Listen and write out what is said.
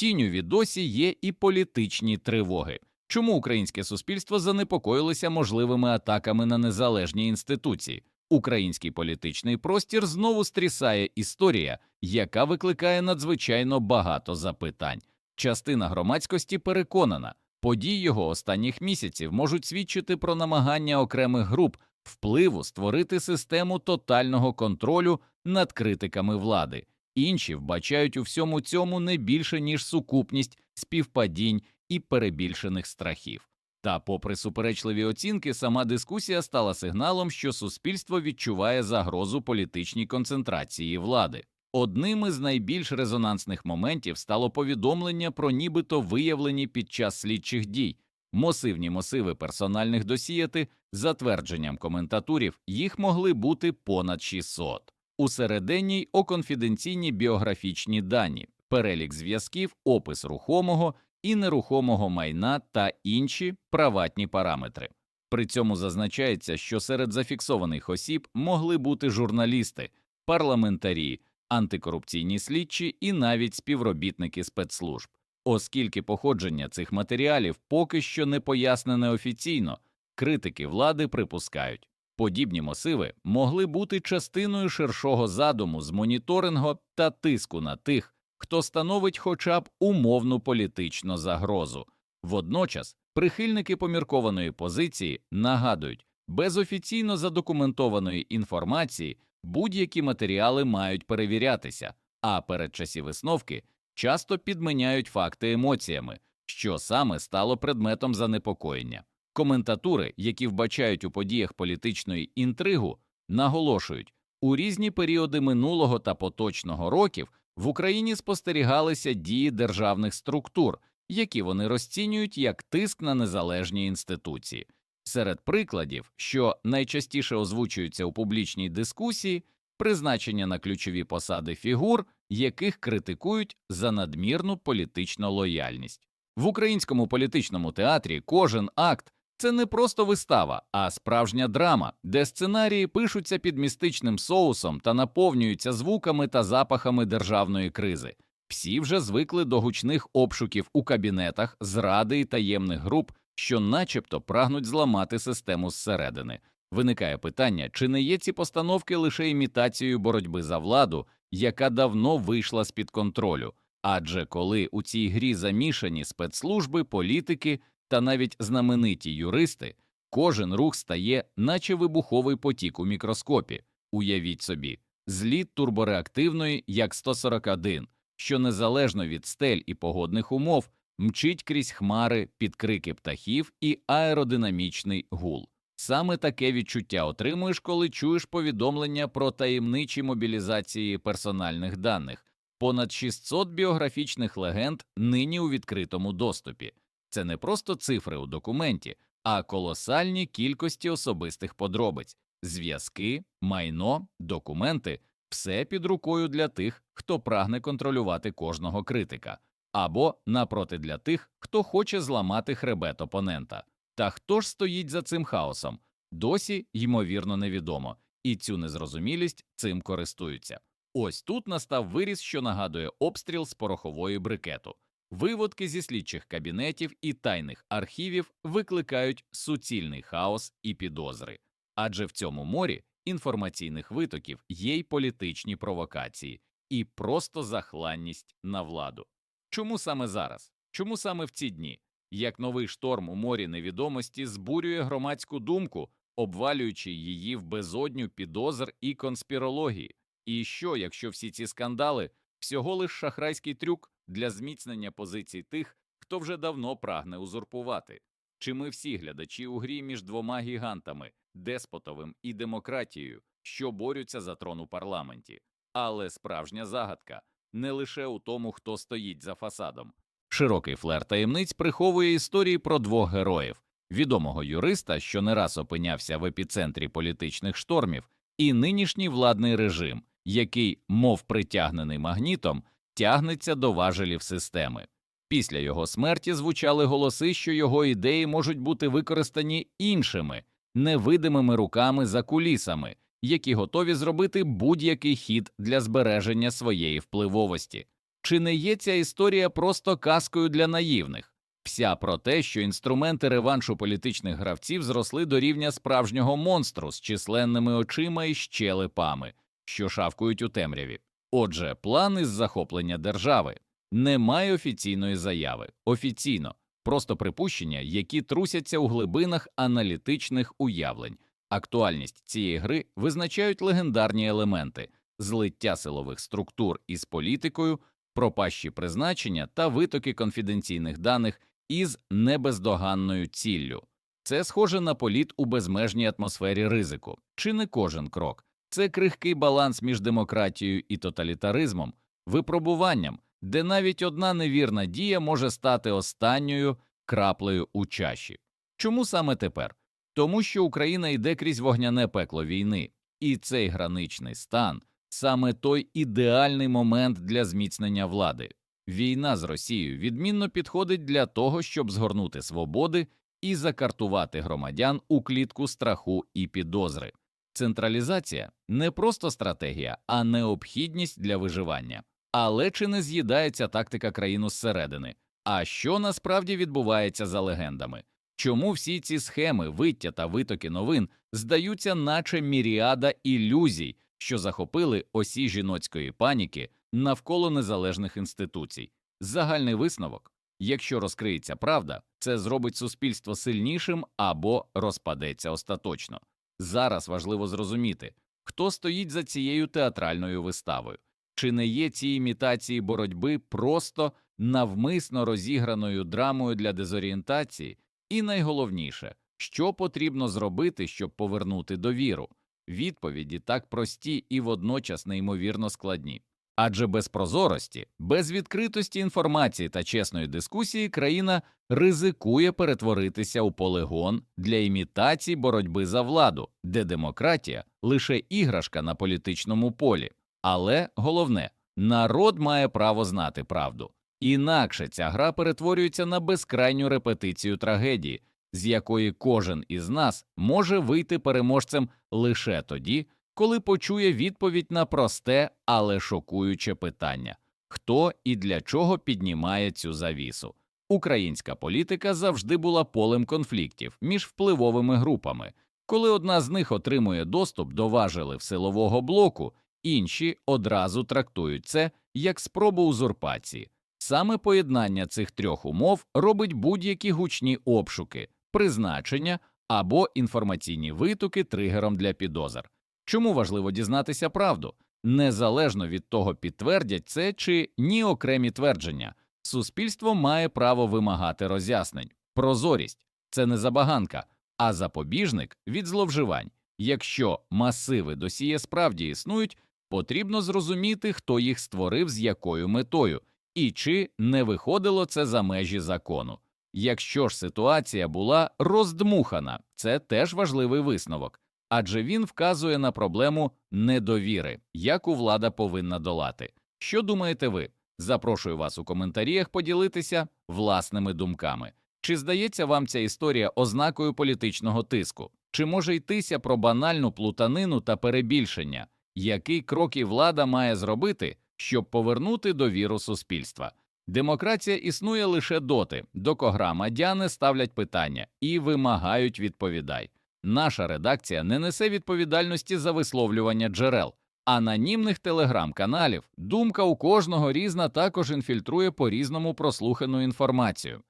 Тінню від досі є і політичні тривоги. Чому українське суспільство занепокоїлося можливими атаками на незалежні інституції? Український політичний простір знову стрісає історія, яка викликає надзвичайно багато запитань. Частина громадськості переконана, події його останніх місяців можуть свідчити про намагання окремих груп впливу створити систему тотального контролю над критиками влади. Інші вбачають у всьому цьому не більше ніж сукупність співпадінь і перебільшених страхів. Та, попри суперечливі оцінки, сама дискусія стала сигналом, що суспільство відчуває загрозу політичній концентрації влади. Одним із найбільш резонансних моментів стало повідомлення про нібито виявлені під час слідчих дій масивні масиви персональних досіяти, за твердженням коментаторів, їх могли бути понад 600. Усередині о конфіденційні біографічні дані, перелік зв'язків, опис рухомого і нерухомого майна та інші приватні параметри. При цьому зазначається, що серед зафіксованих осіб могли бути журналісти, парламентарі, антикорупційні слідчі і навіть співробітники спецслужб. Оскільки походження цих матеріалів поки що не пояснене офіційно, критики влади припускають, подібні масиви могли бути частиною ширшого задуму з моніторингу та тиску на тих, хто становить хоча б умовну політичну загрозу. Водночас прихильники поміркованої позиції нагадують, без офіційно задокументованої інформації будь-які матеріали мають перевірятися, а передчасі висновки часто підміняють факти емоціями, що саме стало предметом занепокоєння. Коментатури, які вбачають у подіях політичної інтригу, наголошують, у різні періоди минулого та поточного років в Україні спостерігалися дії державних структур, які вони розцінюють як тиск на незалежні інституції. Серед прикладів, що найчастіше озвучуються у публічній дискусії, призначення на ключові посади фігур, яких критикують за надмірну політичну лояльність. В українському політичному театрі кожен акт це не просто вистава, а справжня драма, де сценарії пишуться під містичним соусом та наповнюються звуками та запахами державної кризи. Всі вже звикли до гучних обшуків у кабінетах, зради і таємних груп, що начебто прагнуть зламати систему зсередини. Виникає питання, чи не є ці постановки лише імітацією боротьби за владу, яка давно вийшла з під контролю. Адже коли у цій грі замішані спецслужби, політики та навіть знамениті юристи, кожен рух стає, наче вибуховий потік у мікроскопі. Уявіть собі, зліт турбореактивної як 141, що незалежно від стель і погодних умов мчить крізь хмари під крики птахів і аеродинамічний гул. Саме таке відчуття отримуєш, коли чуєш повідомлення про таємничі мобілізації персональних даних, понад 600 біографічних легенд нині у відкритому доступі. Це не просто цифри у документі, а колосальні кількості особистих подробиць, зв'язки, майно, документи все під рукою для тих, хто прагне контролювати кожного критика, або напроти для тих, хто хоче зламати хребет опонента. Та хто ж стоїть за цим хаосом? Досі ймовірно невідомо, і цю незрозумілість цим користуються. Ось тут настав виріс, що нагадує обстріл з порохової брикету. Виводки зі слідчих кабінетів і тайних архівів викликають суцільний хаос і підозри, адже в цьому морі інформаційних витоків є й політичні провокації, і просто захланність на владу. Чому саме зараз? Чому саме в ці дні? Як новий шторм у морі невідомості збурює громадську думку, обвалюючи її в безодню підозр і конспірології? І що, якщо всі ці скандали всього лиш шахрайський трюк для зміцнення позицій тих, хто вже давно прагне узурпувати? Чи ми всі глядачі у грі між двома гігантами деспотовим і демократією, що борються за трон у парламенті? Але справжня загадка не лише у тому, хто стоїть за фасадом. Широкий флер таємниць приховує історії про двох героїв: відомого юриста, що не раз опинявся в епіцентрі політичних штормів, і нинішній владний режим, який, мов притягнений магнітом, тягнеться до важелів системи. Після його смерті звучали голоси, що його ідеї можуть бути використані іншими невидимими руками за кулісами, які готові зробити будь-який хід для збереження своєї впливовості. Чи не є ця історія просто казкою для наївних? Вся про те, що інструменти реваншу політичних гравців зросли до рівня справжнього монстру з численними очима і щелепами, що шавкують у темряві. Отже, план із захоплення держави немає офіційної заяви. Офіційно просто припущення, які трусяться у глибинах аналітичних уявлень. Актуальність цієї гри визначають легендарні елементи злиття силових структур із політикою, пропащі призначення та витоки конфіденційних даних із небездоганною ціллю. Це схоже на політ у безмежній атмосфері ризику, чи не кожен крок. Це крихкий баланс між демократією і тоталітаризмом, випробуванням, де навіть одна невірна дія може стати останньою краплею у чаші. Чому саме тепер? Тому що Україна йде крізь вогняне пекло війни, і цей граничний стан саме той ідеальний момент для зміцнення влади. Війна з Росією відмінно підходить для того, щоб згорнути свободи і закартувати громадян у клітку страху і підозри. Централізація не просто стратегія, а необхідність для виживання. Але чи не з'їдається тактика країну зсередини? А що насправді відбувається за легендами? Чому всі ці схеми, виття та витоки новин здаються, наче міріада ілюзій, що захопили осі жіноцької паніки навколо незалежних інституцій? Загальний висновок якщо розкриється правда, це зробить суспільство сильнішим або розпадеться остаточно. Зараз важливо зрозуміти, хто стоїть за цією театральною виставою. Чи не є ці імітації боротьби просто навмисно розіграною драмою для дезорієнтації? І найголовніше, що потрібно зробити, щоб повернути довіру? Відповіді так прості і водночас неймовірно складні. Адже без прозорості, без відкритості інформації та чесної дискусії країна ризикує перетворитися у полигон для імітацій боротьби за владу, де демократія лише іграшка на політичному полі. Але головне, народ має право знати правду. Інакше ця гра перетворюється на безкрайню репетицію трагедії, з якої кожен із нас може вийти переможцем лише тоді, коли почує відповідь на просте, але шокуюче питання хто і для чого піднімає цю завісу. Українська політика завжди була полем конфліктів між впливовими групами. Коли одна з них отримує доступ до важелів силового блоку, інші одразу трактують це як спробу узурпації. Саме поєднання цих трьох умов робить будь-які гучні обшуки, призначення або інформаційні витоки тригером для підозр. Чому важливо дізнатися правду? Незалежно від того, підтвердять це чи ні окремі твердження, суспільство має право вимагати роз'яснень. Прозорість це не забаганка, а запобіжник від зловживань. Якщо масиви досіє справді існують, потрібно зрозуміти, хто їх створив з якою метою, і чи не виходило це за межі закону. Якщо ж ситуація була роздмухана, це теж важливий висновок, адже він вказує на проблему недовіри, яку влада повинна долати. Що думаєте ви? Запрошую вас у коментарях поділитися власними думками. Чи здається вам ця історія ознакою політичного тиску? Чи може йтися про банальну плутанину та перебільшення? Які кроки влада має зробити, щоб повернути довіру суспільства? Демократія існує лише доти, доки громадяни ставлять питання і вимагають відповідай. Наша редакція не несе відповідальності за висловлювання джерел, анонімних телеграм-каналів. Думка у кожного різна також інфільтрує по різному прослухану інформацію.